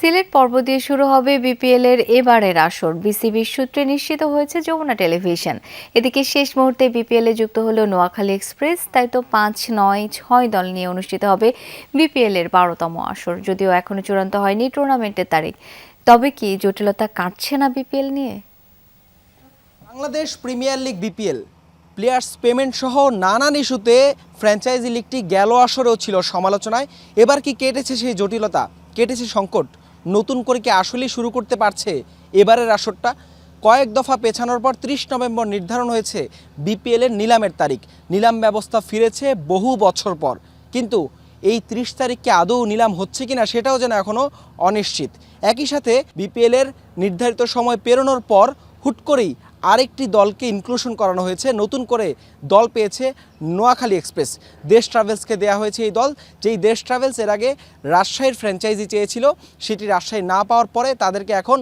সিলেট পর্ব দিয়ে শুরু হবে বিপিএল এর এবারের আসর। বিসিবির সূত্রে নিশ্চিত হয়েছে যমুনা টেলিভিশন। এদিকে শেষ মুহূর্তে বিপিএল এ যুক্ত হলো নোয়াখালী এক্সপ্রেস, তাই তো পাঁচ নয়, ছয় দল নিয়ে অনুষ্ঠিত হবে বিপিএল এর বারোতম আসর, যদিও এখনও চূড়ান্ত হয়নি টুর্নামেন্টের তারিখ। তবে কি জটিলতা কাটছে না বিপিএল নিয়ে? Bangladesh premier league BPL, players payment সহ নানান ইস্যুতে ফ্র্যাঞ্চাইজি লিগটি গেল আসরেও ছিল সমালোচনায়। এবার কি কেটেছে সেই জটিলতা? কেটেছে সংকট? নতুন করে কি আসলেই শুরু করতে পারছে? এবারের আসরটা কয়েক দফা পেছানোর পর ত্রিশ নভেম্বর নির্ধারণ হয়েছে বিপিএলের নিলামের তারিখ। নিলাম ব্যবস্থা ফিরেছে বহু বছর পর। কিন্তু এই ত্রিশ তারিখকে আদৌ নিলাম হচ্ছে কিনা সেটাও যেন এখনও অনিশ্চিত। একই সাথে বিপিএলের নির্ধারিত সময় পেরোনোর পর হুট করেই আরেকটি দলকে ইনক্লুশন করানো হয়েছে। নতুন করে দল পেয়েছে নোয়াখালী এক্সপ্রেস দেশ ট্রাভেলসকে দেওয়া হয়েছে এই দল। যেই দেশ ট্রাভেলস এর আগে রাজশাহীর ফ্র্যাঞ্চাইজি চেয়েছিল, সেটি রাজশাহী না পাওয়ার পরে তাদেরকে এখন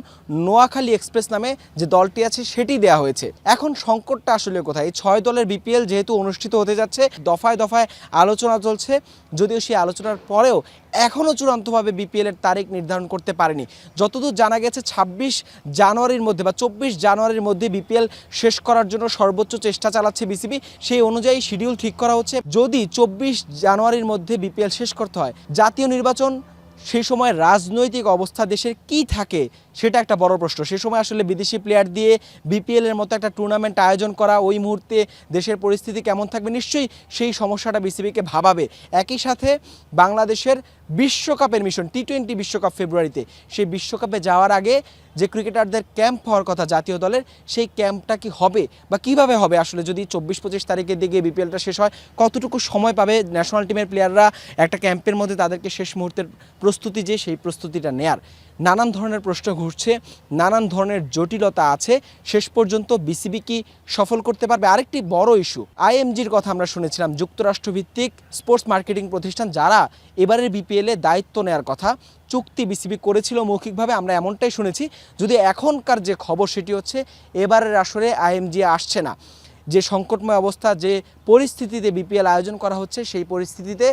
নোয়াখালী এক্সপ্রেস নামে যে দলটি আছে সেটি দেওয়া হয়েছে। এখন সংকটটা আসলে কোথায়? এই ছয় দলের বিপিএল যেহেতু অনুষ্ঠিত হতে যাচ্ছে, দফায় দফায় আলোচনা চলছে। যদিও সেই আলোচনার পরেও এখনও চূড়ান্তভাবে বিপিএলের তারিখ নির্ধারণ করতে পারেনি। যতদূর জানা গেছে, ছাব্বিশ জানুয়ারির মধ্যে বা চব্বিশ জানুয়ারির মধ্যে বিপিএল শেষ করার জন্য সর্বোচ্চ চেষ্টা চালাচ্ছে বিসিবি সেই অনুযায়ী শিডিউল ঠিক করা হচ্ছে। যদি চব্বিশ জানুয়ারির মধ্যে বিপিএল শেষ করতে হয়, জাতীয় নির্বাচন, সেই সময় রাজনৈতিক অবস্থা দেশের কি থাকে সেটা একটা বড় প্রশ্ন। সে সময় আসলে বিদেশি প্লেয়ার দিয়ে বিপিএল এর মতো একটা টুর্নামেন্ট আয়োজন করা ওই মুহূর্তে দেশের পরিস্থিতি কেমন থাকবে নিশ্চয়ই সেই সমস্যাটা বিসিবিকে ভাবাবে। একই সাথে বাংলাদেশের বিশ্বকাপের মিশন টি টোয়েন্টি বিশ্বকাপ ফেব্রুয়ারিতে, সেই বিশ্বকাপে যাওয়ার আগে যে ক্রিকেটারদের ক্যাম্প হওয়ার কথা জাতীয় দলের, সেই ক্যাম্পটা কি হবে বা কীভাবে হবে? আসলে যদি চব্বিশ পঁচিশ তারিখের দিকে বিপিএলটা শেষ হয়, কতটুকু সময় পাবে ন্যাশনাল টিমের প্লেয়াররা একটা ক্যাম্পের মধ্যে তাদেরকে শেষ মুহূর্তের প্রস্তুতি যে, সেই প্রস্তুতিটা নেয়ার। নানান ধরনের প্রশ্ন ঘুরছে, নানান ধরনের জটিলতা আছে। শেষ পর্যন্ত বিসিবি কি সফল করতে পারবে? আরেকটি বড় ইস্যু আইএমজির কথা আমরা শুনেছিলাম, যুক্তরাষ্ট্রভিত্তিক স্পোর্টস মার্কেটিং প্রতিষ্ঠান যারা এবারের বিপিএলে দায়িত্ব নেওয়ার কথা, চুক্তি বিসিবি করেছিল মৌখিকভাবে, আমরা এমনটাই শুনেছি। যদি এখনকার যে খবর, সেটি হচ্ছে এবারের আসরে আইএমজি আসছে না। যে সংকটময় অবস্থা, যে পরিস্থিতিতে বিপিএল আয়োজন করা হচ্ছে, সেই পরিস্থিতিতে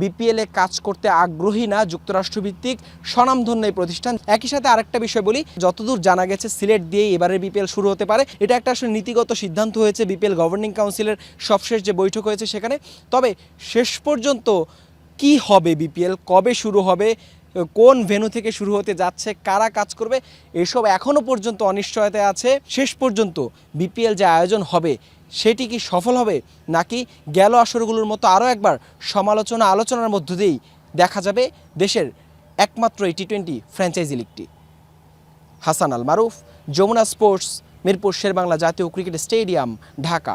বিপিএলে কাজ করতে আগ্রহী না যুক্তরাষ্ট্রভিত্তিক স্বনামধন্য এই প্রতিষ্ঠান। একই সাথে আরেকটা বিষয় বলি, যতদূর জানা গেছে, সিলেট দিয়েই এবারে বিপিএল শুরু হতে পারে। এটা একটা আসলে নীতিগত সিদ্ধান্ত হয়েছে, বিপিএল গভর্নিং কাউন্সিলের সবশেষ যে বৈঠক হয়েছে সেখানে। তবে শেষ পর্যন্ত কি হবে বিপিএল, কবে শুরু হবে, কোন ভেন্যু থেকে শুরু হতে যাচ্ছে, কারা কাজ করবে, এসব এখনও পর্যন্ত অনিশ্চয়তা আছে। শেষ পর্যন্ত বিপিএল যে আয়োজন হবে সেটি কি সফল হবে? নাকি গেল আসরগুলোর মতো আরও একবার সমালোচনা আলোচনার মধ্য দিয়েই দেখা যাবে দেশের একমাত্র এই টি টোয়েন্টি ফ্র্যাঞ্চাইজি লিগটি হাসান আল মারুফ, যমুনা স্পোর্টস, মিরপুর শেরবাংলা জাতীয় ক্রিকেট স্টেডিয়াম, ঢাকা।